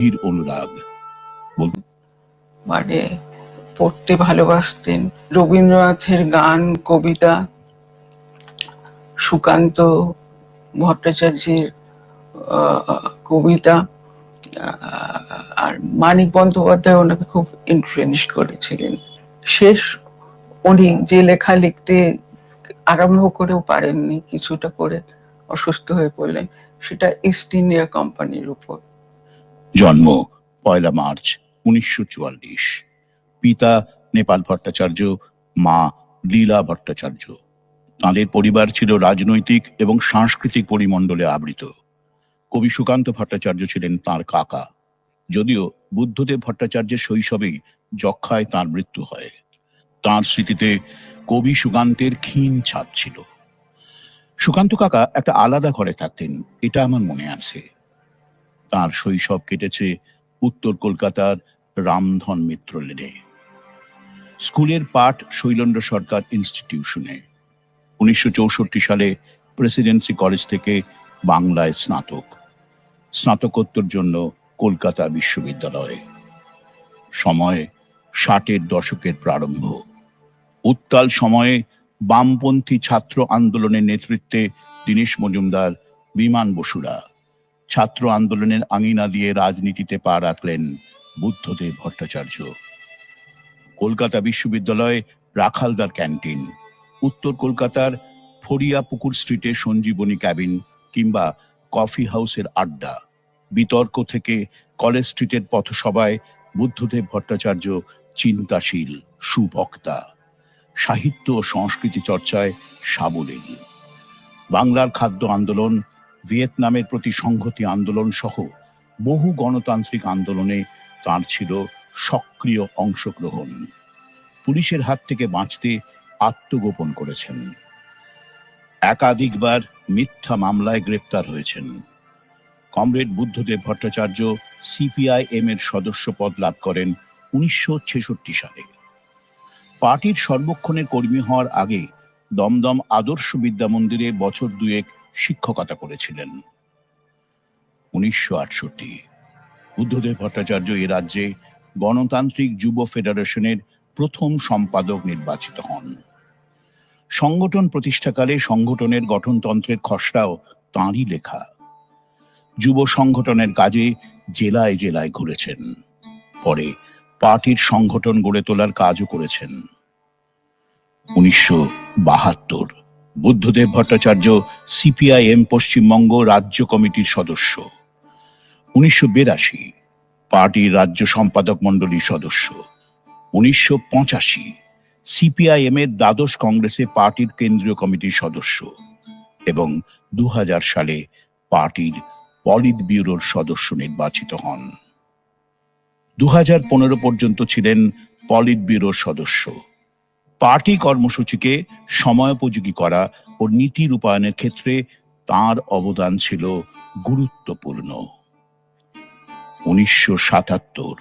গভীর অনুরাগ। মানে পড়তে ভালোবাসতেন। রবীন্দ্রনাথের গান, কবিতা, সুকান্ত ভট্টাচার্যের কবিতা আর মানিক বন্দ্যোপাধ্যায় ওনাকে খুব ইনফ্লুয়েন্স করেছিলেন। শেষ উনি যে লেখা লিখতে আরম্ভ করেও পারেননি, কিছুটা করে অসুস্থ হয়ে পড়লেন, সেটা ইস্ট ইন্ডিয়া কোম্পানির উপর। জন্ম পয়লা মার্চ উনিশশো চুয়াল্লিশ। পিতা নেপাল ভট্টাচার্য, মা লীলা ভট্টাচার্য। তাঁদের পরিবার ছিল রাজনৈতিক এবং সাংস্কৃতিক পরিমণ্ডলে আবৃত। কবি সুকান্ত ভট্টাচার্য ছিলেন তার কাকা। যদিও বুদ্ধদেব ভট্টাচার্যের শৈশবেই যক্ষায় তার মৃত্যু হয়। তার স্মৃতিতে কবি সুকান্তের ক্ষীণ ছাপ ছিল। সুকান্ত কাকা একটা আলাদা ঘরে থাকতেন, এটা আমার মনে আছে। তার শৈশব কেটেছে উত্তর কলকাতার রামধন মিত্র লেনে। স্কুলের পাঠ শৈলেন্দ্র সরকার ইনস্টিটিউশনে উনিশশো চৌষট্টি সালে প্রেসিডেন্সি কলেজ থেকে বাংলায় স্নাতক। স্নাতকোত্তর জন্য কলকাতা বিশ্ববিদ্যালয়ে। সময় ষাটের দশকের প্রারম্ভ। উত্তাল সময়ে বামপন্থী ছাত্র আন্দোলনের নেতৃত্বে দীনেশ মজুমদার, বিমান বসুরা ছাত্র আন্দোলনের আঙিনা দিয়ে রাজনীতিতে পা রাখলেন বুদ্ধদেব ভট্টাচার্য। কলকাতা বিশ্ববিদ্যালয়ে রাখালদার ক্যান্টিন, উত্তর কলকাতার ফরিয়া পুকুর স্ট্রিটে সঞ্জীবনী ক্যাবিন কিংবা কফি হাউসের আড্ডা। বিতর্ক থেকে কলেজ স্ট্রিটের পথসভায় বুদ্ধদেব ভট্টাচার্য চিন্তাশীল, সুবক্তা। সাহিত্য ও সংস্কৃতি চর্চায় সাবলীল। বাংলার খাদ্য আন্দোলন ভিয়েতনামের প্রতি সংহতি আন্দোলন সহ বহু গণতান্ত্রিক আন্দোলনে তার ছিল সক্রিয় অংশগ্রহণ। পুলিশের হাত থেকে বাঁচতে আত্মগোপন করেছেন। একাধিকবার মিথ্যা মামলায় গ্রেপ্তার হয়েছেন। কমরেড বুদ্ধদেব ভট্টাচার্য সিপিআইএম এর সদস্য পদ লাভ করেন উনিশশো ছেষট্টি সালে। পার্টির সর্বক্ষণের কর্মী হওয়ার আগে দমদম আদর্শ বিদ্যা মন্দিরে বছর দুয়েক শিক্ষকতা করেছিলেন। উনিশশো আটষট্টি বুদ্ধদেব ভট্টাচার্য এ রাজ্যে গণতান্ত্রিক যুব ফেডারেশনের প্রথম সম্পাদক নির্বাচিত হন। সংগঠন প্রতিষ্ঠাকালে সংগঠনের গঠনতন্ত্রের খসড়াও তাঁরই লেখা। যুব সংগঠনের কাজে জেলায় জেলায় ঘুরেছেন। পরে পার্টির সংগঠন গড়ে তোলার কাজও করেছেন। উনিশশো বাহাত্তর বুদ্ধদেব ভট্টাচার্য, সিপিআইএম পশ্চিমবঙ্গ রাজ্য কমিটির সদস্য। উনিশশো বিরাশি, পার্টির রাজ্য সম্পাদক মণ্ডলীর সদস্য। উনিশশো পঁচাশি, সিপিআইএম এর দ্বাদশ কংগ্রেসে পার্টির কেন্দ্রীয় কমিটির সদস্য এবং দু হাজার সালে পার্টির পলিট ব্যুরোর সদস্য নির্বাচিত হন। দু হাজার পনেরো পর্যন্ত ছিলেন পলিট ব্যুরোর সদস্য। পার্টি কর্মসূচিকে সময়োপযোগী করা ও নীতি রূপায়ণের ক্ষেত্রে তার অবদান ছিল গুরুত্বপূর্ণ। উনিশশো সাতাত্তর,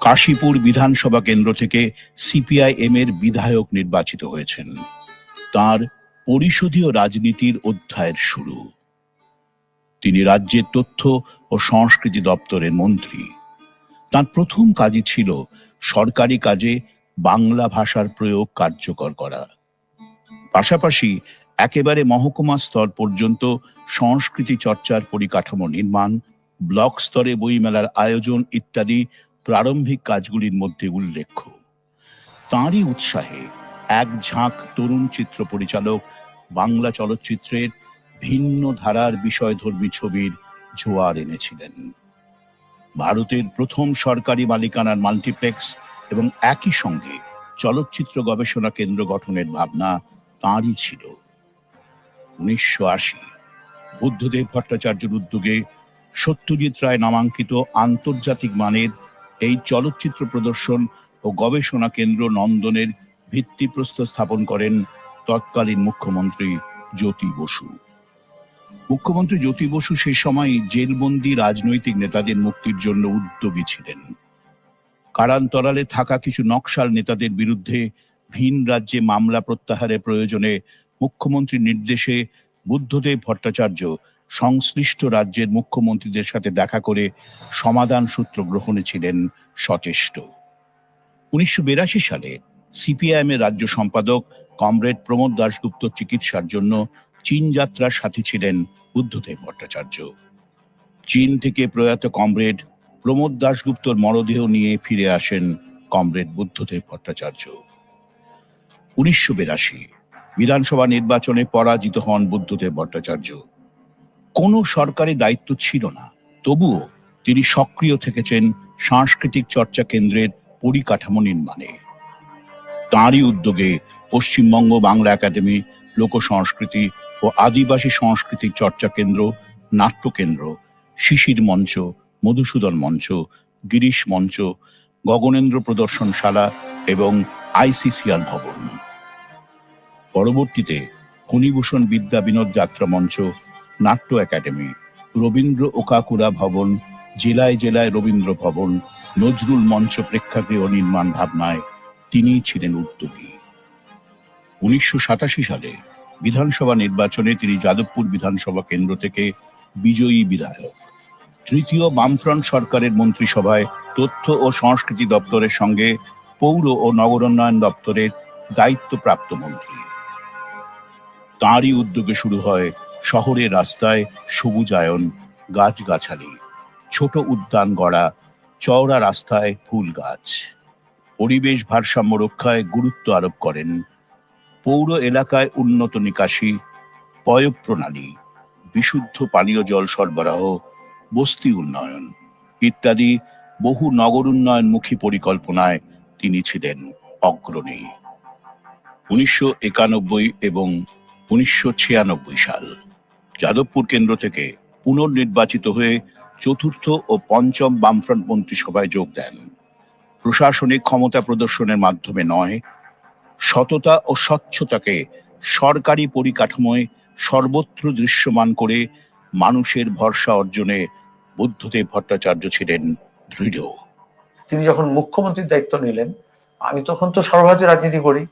কাশীপুর বিধানসভা কেন্দ্র থেকে সিপিআইএম এর বিধায়ক নির্বাচিত হয়েছেন। তার পরিষদীয় রাজনীতির অধ্যায়ের শুরু। তিনি রাজ্যের তথ্য ও সংস্কৃতি দপ্তরের মন্ত্রী। তার প্রথম কাজই ছিল সরকারি কাজে বাংলা ভাষার প্রয়োগ কার্যকর করা। পাশাপাশি একেবারে মহকুমা স্তর পর্যন্ত সংস্কৃতি চর্চার পরিকাঠামো নির্মাণ, ব্লক স্তরে বইমেলার আয়োজন ইত্যাদি প্রারম্ভিক কাজগুলির মধ্যে উল্লেখ্য। তাঁরই উৎসাহে এক ঝাঁক তরুণ চিত্র পরিচালক বাংলা চলচ্চিত্রের ভিন্ন ধারার বিষয়ধর্মী ছবির জোয়ার এনেছিলেন। ভারতের প্রথম সরকারি মালিকানার মাল্টিপ্লেক্স এবং একই সঙ্গে চলচ্চিত্র গবেষণা কেন্দ্র গঠনের ভাবনা তাঁরই ছিল। উনিশশো আশি, বুদ্ধদেব ভট্টাচার্যের উদ্যোগে সত্যজিৎ রায় নামাঙ্কিত আন্তর্জাতিক মানের এই চলচ্চিত্র প্রদর্শন ও গবেষণা কেন্দ্র নন্দনের ভিত্তিপ্রস্তর স্থাপন করেন তৎকালীন মুখ্যমন্ত্রী জ্যোতি বসু। মুখ্যমন্ত্রী জ্যোতি বসু সে সময় জেলবন্দি রাজনৈতিক নেতাদের মুক্তির জন্য উদ্যোগী ছিলেন। কারান্তরালে থাকা কিছু নকশাল নেতাদের বিরুদ্ধে ভিন রাজ্যে মামলা প্রত্যাহারের প্রয়োজনে মুখ্যমন্ত্রীর নির্দেশে বুদ্ধদেব ভট্টাচার্য সংশ্লিষ্ট রাজ্যের মুখ্যমন্ত্রীদের সাথে দেখা করে সমাধান সূত্র গ্রহণে ছিলেন সচেষ্ট। উনিশশো বিরাশি সালে সিপিআইএম এর রাজ্য সম্পাদক কমরেড প্রমোদ দাশগুপ্ত চিকিৎসার জন্য চীন যাত্রার সাথী ছিলেন বুদ্ধদেব ভট্টাচার্য। চীন থেকে প্রয়াত কমরেড প্রমোদ দাশগুপ্তর মরদেহ নিয়ে ফিরে আসেন কমরেড বুদ্ধদেব ভট্টাচার্য। উনিশশো বিরাশি, বিধানসভা নির্বাচনে পরাজিত হন বুদ্ধদেব ভট্টাচার্য। কোনো সরকারি দায়িত্ব ছিল না, তবুও তিনি সক্রিয় থেকেছেন সাংস্কৃতিক চর্চা কেন্দ্রের পরিকাঠামো নির্মাণে। তাঁরই উদ্যোগে পশ্চিমবঙ্গ বাংলা একাডেমি লোক সংস্কৃতি ও আদিবাসী সাংস্কৃতিক চর্চা কেন্দ্র, নাট্যকেন্দ্র, শিশির মঞ্চ মধুসূদন মঞ্চ, গিরিশ মঞ্চ, গগনেন্দ্র প্রদর্শনশালা এবং আইসিসিআর ভবন। পরবর্তীতে ফণীভূষণ বিদ্যা বিনোদ যাত্রা মঞ্চ, নাট্য একাডেমি, রবীন্দ্র ওকাকুরা ভবন, জেলায় জেলায় রবীন্দ্র ভবন, নজরুল মঞ্চ প্রেক্ষাগৃহ নির্মাণ ভাবনায় তিনিই ছিলেন উদ্যোগী। উনিশশো সাতাশি সালে বিধানসভা নির্বাচনে তিনি যাদবপুর বিধানসভা কেন্দ্র থেকে বিজয়ী বিধায়ক। তৃতীয় বামফ্রন্ট সরকারের মন্ত্রিসভায় তথ্য ও সংস্কৃতি দপ্তরের সঙ্গে পৌর ও নগরোন্নয়ন দপ্তরের দায়িত্বপ্রাপ্ত মন্ত্রী। তাঁরই উদ্যোগে শুরু হয় শহরের রাস্তায় সবুজায়ন, গাছগাছালি, ছোট উদ্যান গড়া, চওড়া রাস্তায় ফুল গাছ। পরিবেশ ভারসাম্য রক্ষায় গুরুত্ব আরোপ করেন পৌর এলাকায় উন্নত নিকাশি পয়ঃ প্রণালী, বিশুদ্ধ পানীয় জল সরবরাহ বস্তি উন্নয়ন ইত্যাদি বহু নগর উন্নয়নমুখী পরিকল্পনায় তিনি ছিলেন অগ্রণী। উনিশশো একানব্বই এবং উনিশশো ছিয়ানব্বই সাল যাদবপুর কেন্দ্র থেকে পুনর্নির্বাচিত হয়ে চতুর্থ ও পঞ্চম বামফ্রন্ট মন্ত্রিসভায় যোগ দেন। প্রশাসনিক ক্ষমতা প্রদর্শনের মাধ্যমে নয়, সততা ও স্বচ্ছতাকে সরকারি পরিকাঠামোয় সর্বত্র দৃশ্যমান করে মানুষের ভরসা অর্জনে বুদ্ধদেব ভট্টাচার্য ছিলেন দৃঢ়। তিনি যখন মুখ্যমন্ত্রীর দায়িত্ব নিলেন, আমি তখন তো সর্বভারতীয় রাজনীতি করি।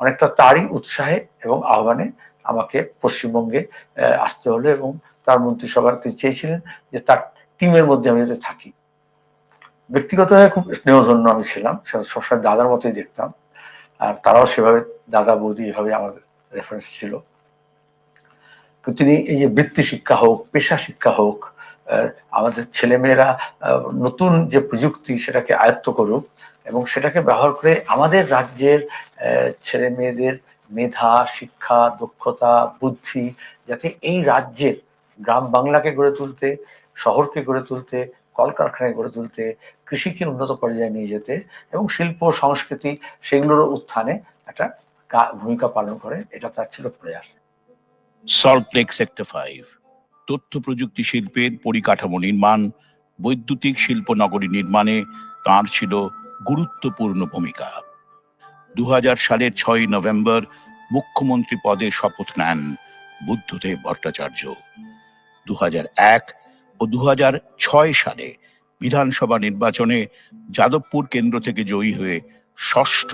অনেকটা তারই উৎসাহে এবং আহ্বানে আমাকে পশ্চিমবঙ্গে আসতে হলো এবং তার মন্ত্রিসভার তিনি চেয়েছিলেন যে তার টিমের মধ্যে আমি যাতে থাকি। ব্যক্তিগতভাবে খুব স্নেহজন্য আমি ছিলাম সেটা সবসময় দাদার মতোই দেখতাম। আর তারাও সেভাবে, দাদা, বৌদি এভাবে আমার রেফারেন্স ছিল। তিনি এই যে বৃত্তি শিক্ষা হোক, পেশা শিক্ষা হোক আমাদের ছেলেমেয়েরা নতুন যে প্রযুক্তি সেটাকে আয়ত্ত করুক এবং সেটাকে ব্যবহার করে আমাদের রাজ্যের ছেলে মেয়েদের মেধা, শিক্ষা, দক্ষতা, বুদ্ধি যাতে এই রাজ্যের গ্রাম বাংলাকে গড়ে তুলতে, শহরকে গড়ে তুলতে, কলকারখানায় গড়ে তুলতে, কৃষিকে উন্নত পর্যায়ে নিয়ে যেতে এবং শিল্প, সংস্কৃতি, সেগুলোর উত্থানে একটা ভূমিকা পালন করে, এটা তার ছিল প্রয়াস। সল্ট লেক সেক্টর ফাইভ তথ্য প্রযুক্তি শিল্পের পরিকাঠামো নির্মাণ, বৈদ্যুতিক শিল্প নগরী নির্মাণে তার ছিল গুরুত্বপূর্ণ ভূমিকা। দু সালের ছয় নভেম্বর মুখ্যমন্ত্রী পদে শপথ নেন বুদ্ধদেব ভট্টাচার্য। দু এক ও দু ছয় সালে বিধানসভা নির্বাচনে যাদবপুর কেন্দ্র থেকে জয়ী হয়ে ষষ্ঠ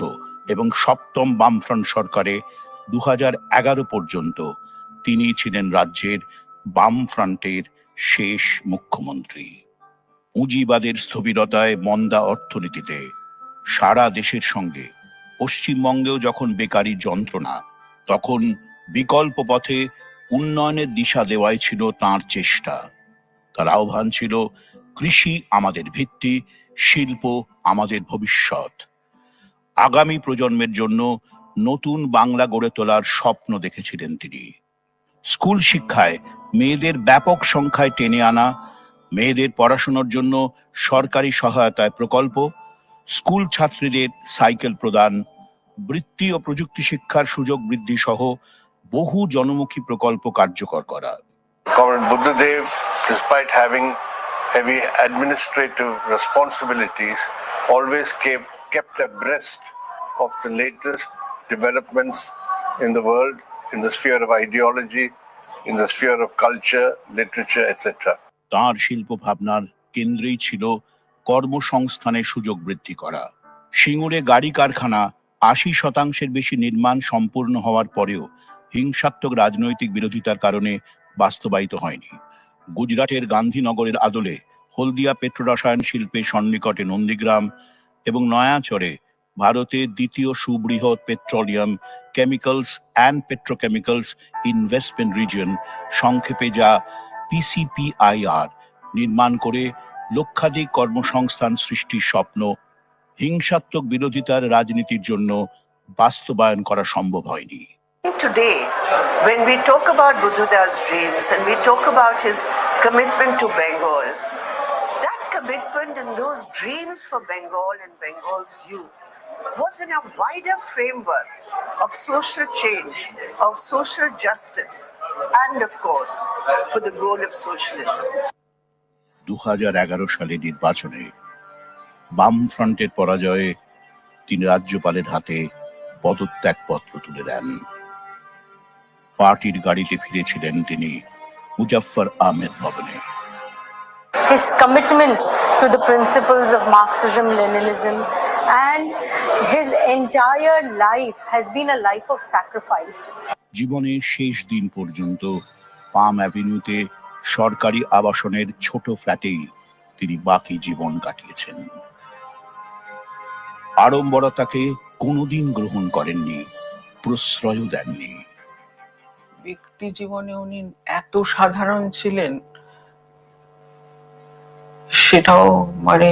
এবং সপ্তম বামফ্রন্ট সরকারে দু পর্যন্ত তিনি ছিলেন রাজ্যের বাম ফ্রন্টের শেষ মুখ্যমন্ত্রী। পুঁজিবাদের স্থবিরতায় মন্দা অর্থনীতিতে সারা দেশের সঙ্গে পশ্চিমবঙ্গেও যখন বেকারি যন্ত্রণা, তখন বিকল্প পথে উন্নয়নের দিশা দেওয়াই ছিল তার চেষ্টা। তার আহ্বান ছিল, কৃষি আমাদের ভিত্তি, শিল্প আমাদের ভবিষ্যৎ। আগামী প্রজন্মের জন্য নতুন বাংলা গড়ে তোলার স্বপ্ন দেখেছিলেন তিনি। স্কুল শিক্ষায় মেয়েদের ব্যাপক সংখ্যায় টেনে আনা, মেয়েদের পড়াশোনার জন্য সরকারি সহায়তায় প্রকল্প, স্কুল ছাত্রীদের সাইকেল প্রদান, বৃত্তি ও প্রযুক্তি শিক্ষার সুযোগ বৃদ্ধি সহ বহু জনমুখী প্রকল্প কার্যকর করা। Kept of the latest developments in the world in the sphere of ideology, in the sphere of culture, literature, etc. তাঁর শিল্প ভাবনার কেন্দ্রেই ছিল কর্মসংস্থানের সুযোগ বৃদ্ধি করা সিঙ্গুরে গাড়ি কারখানা আশি শতাংশের বেশি নির্মাণ সম্পূর্ণ হওয়ার পরেও হিংসাত্মক রাজনৈতিক বিরোধিতার কারণে বাস্তবায়িত হয়নি গুজরাটের গান্ধীনগরের আদলে হলদিয়া পেট্রোরসায়ন শিল্পে সন্নিকটে নন্দীগ্রাম এবং নয়াচরে ভারতের দ্বিতীয় সুবৃহৎ petroleum chemicals and petrochemicals investment region সংক্ষেপে যা পিসিপিআইআর নির্মাণ করে লক্ষাধিক কর্মসংস্থান সৃষ্টির স্বপ্ন হিংসাত্মক বিরোধিতার রাজনীতির জন্য বাস্তবায়ন করা সম্ভব হয়নি Today, when we talk about Buddha's dreams and we talk about his commitment to Bengal, that commitment and those dreams for Bengal and Bengal's youth was in a wider framework of social change, of social justice, and of course, for the goal of socialism. দু সালে নির্বাচনে বাম ফ্রন্টের পরাজয়ে তিনি রাজ্যপালের হাতে পদত্যাগপত্র তুলে দেন পার্টির গাড়িতে ফিরেছিলেন তিনি মুজাফফর আহমেদ ভবনে his commitment to the principles of Marxism, Leninism, and his entire life has been a life of sacrifice. জীবনের শেষ দিন পর্যন্ত পাম অ্যাভিনিউতে সরকারি আবাসনের ছোট ফ্ল্যাটেই তিনি বাকি জীবন কাটিয়েছেন আড়ম্বরতাকে কোনোদিন গ্রহণ করেননি প্রশ্রয়ও দেননি ব্যক্তি জীবনে উনি এত সাধারণ ছিলেন সেটাও মানে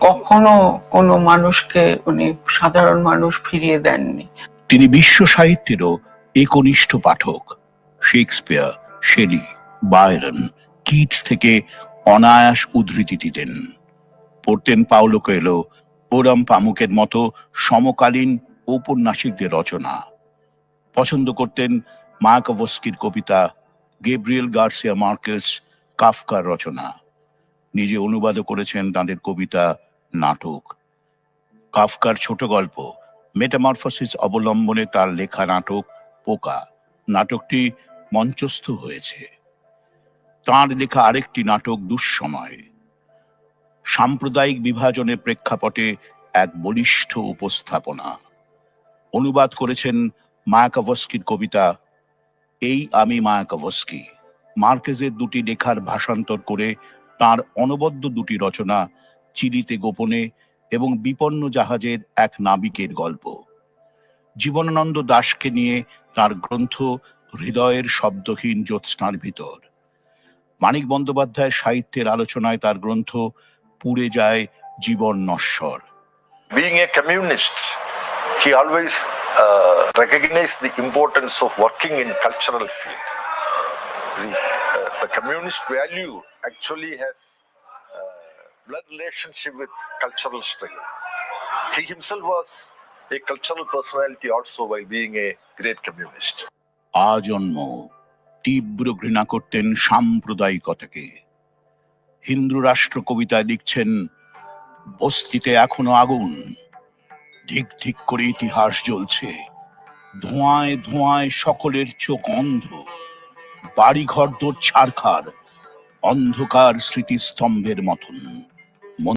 কখনো কোনো মানুষকে উনি সাধারণ মানুষ ফিরিয়ে দেননি। তিনি বিশ্ব সাহিত্যেরও একনিষ্ঠ পাঠক, শেক্সপিয়ার, শেলি বায়রন কিটস থেকে অনায়াস উদ্ধৃতি দিতেন। পড়তেন পাউলো কোয়েলো, ওরাম পামুকের মতো সমকালীন ঔপন্যাসিকদের রচনা। পছন্দ করতেন মায়াকভস্কির কবিতা, গেব্রিয়েল গার্সিয়া মার্কেস, কাফকার রচনা। নিজে অনুবাদও করেছেন তাঁদের কবিতা নাটক। কাফকার ছোট গল্প, মেটামরফোসিস অবলম্বনে তার লেখা নাটক পোকা। নাটকটি মঞ্চস্থ হয়েছে। তার লেখা আরেকটি নাটক দুঃসময়। সাম্প্রদায়িক বিভাজনের প্রেক্ষাপটে এক বলিষ্ঠ উপস্থাপনা। অনুবাদ করেছেন মায়াকাভস্কির কবিতা এই আমি মায়াকাভস্কি মার্কেজের দুটি লেখার ভাষান্তর করে তার অনবদ্য দুটি রচনা চিলিতে গোপনে এবং বিপন্ন জাহাজের এক নাবিকের গল্প। জীবনানন্দ দাসকে নিয়ে তার গ্রন্থ হৃদয়ের শব্দহীন জ্যোৎস্নার ভিতর। মানিক বন্দ্যোপাধ্যায় সাহিত্যের আলোচনায় তার গ্রন্থ পুড়ে যায় জীবন নশ্বর। Being a communist he always recognise the importance of working in cultural field the communist value actually has blood relationship with cultural struggle. He himself was a cultural personality also while being a great communist. আজন্ম তীব্র ঘৃণা করতেন সাম্প্রদায়িকতাকে হিন্দু রাষ্ট্র কবিতায় লিখছেন, বস্তিতে এখনও আগুন, ধিক ধিক করে ইতিহাস জ্বলছে ধোঁয়ায় ধোঁয়ায় সকলের চোখ অন্ধ, বাড়িঘর দোর ছাড়খার অন্ধকার স্মৃতিস্তম্ভের মতন